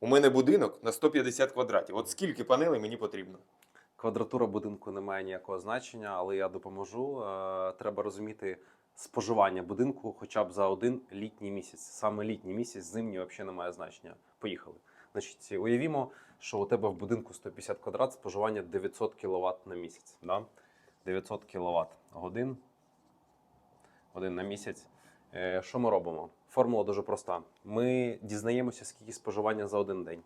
У мене будинок на 150 квадратів. От скільки панелей мені потрібно? Квадратура будинку не має ніякого значення, але я допоможу. Е, Треба розуміти споживання будинку хоча б за один літній місяць. Саме літній місяць, зимній взагалі не має значення. Поїхали. Значить, уявімо, що у тебе в будинку 150 квадрат, споживання 900 кВт на місяць. Да? 900 кВт годин, годин на місяць. Е, Що ми робимо? Формула дуже проста. Ми дізнаємося, скільки споживання за один день.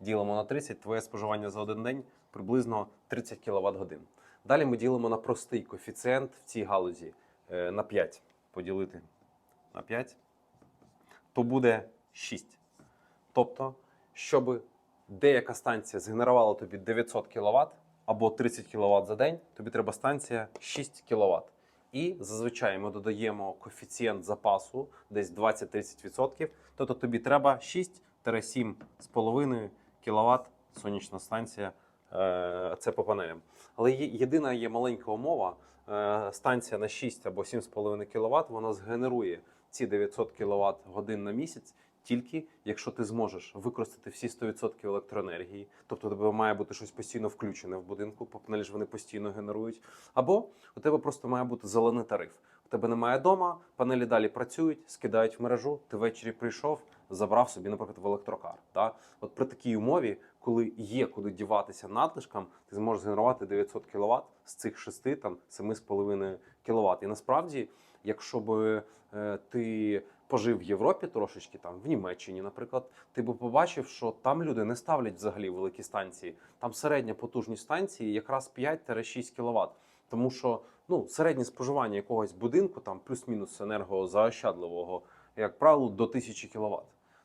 Ділимо на 30, твоє споживання за один день приблизно 30 кВт годин. Далі ми ділимо на простий коефіцієнт в цій галузі е, на 5. Поділити на 5, то буде 6. Тобто, щоб деяка станція згенерувала тобі 900 кВт або 30 кВт за день, тобі треба станція 6 кВт. І зазвичай ми додаємо коефіцієнт запасу десь 20-30%, тобто тобі треба 6-7,5 кВт сонячна станція. е, Це по панелям. Але єдина є маленька умова. е, Станція на 6 або 7,5 кВт вона згенерує ці 900 кВт годин на місяць. Тільки якщо ти зможеш використати всі 100% електроенергії, тобто тебе має бути щось постійно включене в будинку, панелі ж вони постійно генерують. Або у тебе просто має бути зелений тариф. У тебе немає дома, панелі далі працюють, скидають в мережу. Ти ввечері прийшов, забрав собі, наприклад, в електрокар. Та? От при такій умові, коли є куди діватися надлишкам, ти зможеш згенерувати 900 кВт з цих 6 там 7,5 кВт. І насправді, якщо б е, ти пожив в Європі трошечки, там в Німеччині, наприклад, ти би побачив, що там люди не ставлять взагалі великі станції. Там середня потужність станції якраз 5-6 кВт. Тому що ну, середнє споживання якогось будинку, там плюс-мінус енергозаощадливого, як правило, до 1000 кВт.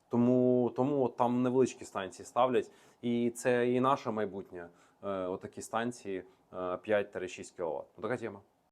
Тому, тому там невеличкі станції ставлять, і це і наше майбутнє. Е, отакі станції е, 5-6 кВт. Ну, така тема.